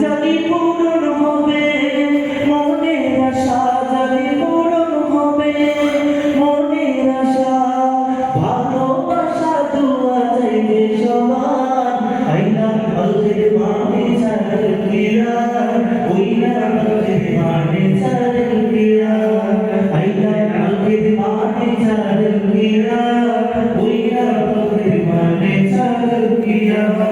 জানি পূরণ হবে, মনের আশা জানি পূরণ হবে, মনের আশা, ভালোবাসা দোয়া চাইবে সবার আইনা আল্লাহ মানে ছাড় কিরা ওইনা আল্লাহ মানে ছাড় কিরা আইনা আল্লাহ মানে ছাড় কিরা ওইনা আল্লাহ মানে ছাড় কিরা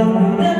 da